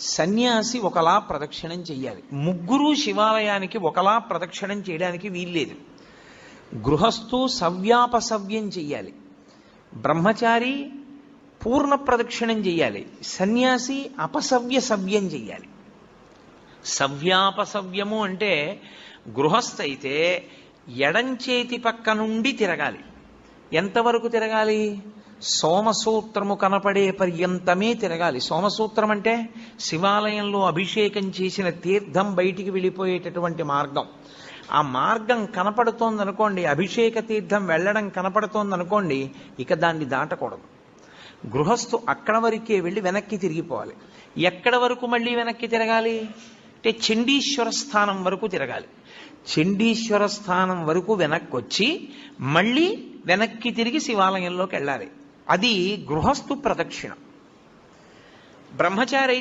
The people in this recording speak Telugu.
సన్యాసి ఒకలా ప్రదక్షిణం చెయ్యాలి. ముగ్గురు శివాలయానికి ఒకలా ప్రదక్షిణం చేయడానికి వీల్లేదు. గృహస్థు సవ్యాపసవ్యం చెయ్యాలి. బ్రహ్మచారి పూర్ణ ప్రదక్షిణం చెయ్యాలి. సన్యాసి అపసవ్య సవ్యం చెయ్యాలి. సవ్యాపసవ్యము అంటే గృహస్థ అయితే ఎడంచేతి పక్క నుండి తిరగాలి. ఎంతవరకు తిరగాలి? సోమసూత్రము కనపడే పర్యంతమే తిరగాలి. సోమసూత్రం అంటే శివాలయంలో అభిషేకం చేసిన తీర్థం బయటికి వెళ్ళిపోయేటటువంటి మార్గం. ఆ మార్గం కనపడుతోందనుకోండి అభిషేక తీర్థం వెళ్ళడం కనపడుతోందనుకోండి ఇక దాన్ని దాటకూడదు. గృహస్థు అక్కడ వరకే వెళ్ళి వెనక్కి తిరిగిపోవాలి. ఎక్కడ వరకు మళ్ళీ వెనక్కి తిరగాలి? అంటే చండీశ్వర స్థానం వరకు తిరగాలి. చండీశ్వర స్థానం వరకు వెనక్కి వచ్చి మళ్ళీ వెనక్కి తిరిగి శివాలయంలోకి వెళ్ళాలి. అది గృహస్థు ప్రదక్షిణ. బ్రహ్మచారి అయితే